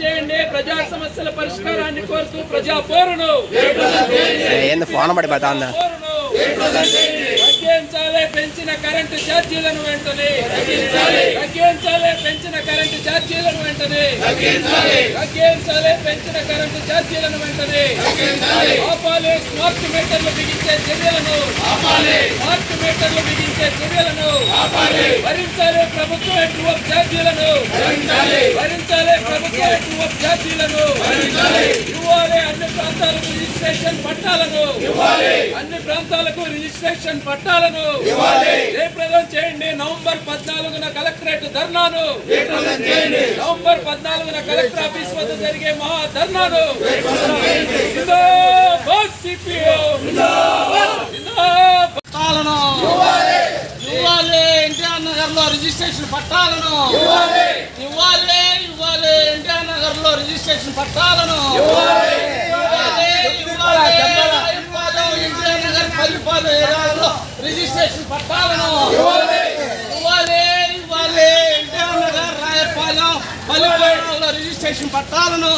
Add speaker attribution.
Speaker 1: చేయండి. ప్రజా
Speaker 2: సమస్యల పరిష్కారాన్ని కోరుతూ ప్రజా ఏంది ఫోన్ పడి పెంచిన కరెంటు ఛార్జీలను వెంటనే. పెంచిన కరెంటు ఛార్జీలను వెంటనే. పెంచిన కరెంటు ఛార్జీలను వెంటనే. స్మార్ట్ మీటర్లు బిగించే చర్యలను. స్మార్ట్ మీటర్లు బిగించే చర్యలను. భరించాలి ప్రభుత్వం ఛార్జీలను. భరించాలి ఛార్జీలను ఇవ్వాలి. అన్ని ప్రాంతాలకు రిజిస్ట్రేషన్ పట్టాలను అన్ని ప్రాంతాలకు రిజిస్ట్రేషన్ పట్టాలను జయప్రదం చేయండి. నవంబర్ పద్నాలుగున కలెక్టరేట్ ధర్నాను నవంబర్ పద్నాలుగున కలెక్టర్ ఆఫీస్ వద్ద జరిగే మహా ధర్నాను
Speaker 3: రిజిస్ట్రేషన్ పట్టాలను ఇవ్వాలి ఎన్టీఆర్ నగర్లో రిజిస్ట్రేషన్ పట్టాలను. రిజిస్ట్రేషన్ పట్టాలను. ఇవ్వాలి. ఇవ్వాలి ఎన్టీఆర్ నగర్ రాయపాలెం పల్లిపాలెంలో రిజిస్ట్రేషన్ పట్టాలను.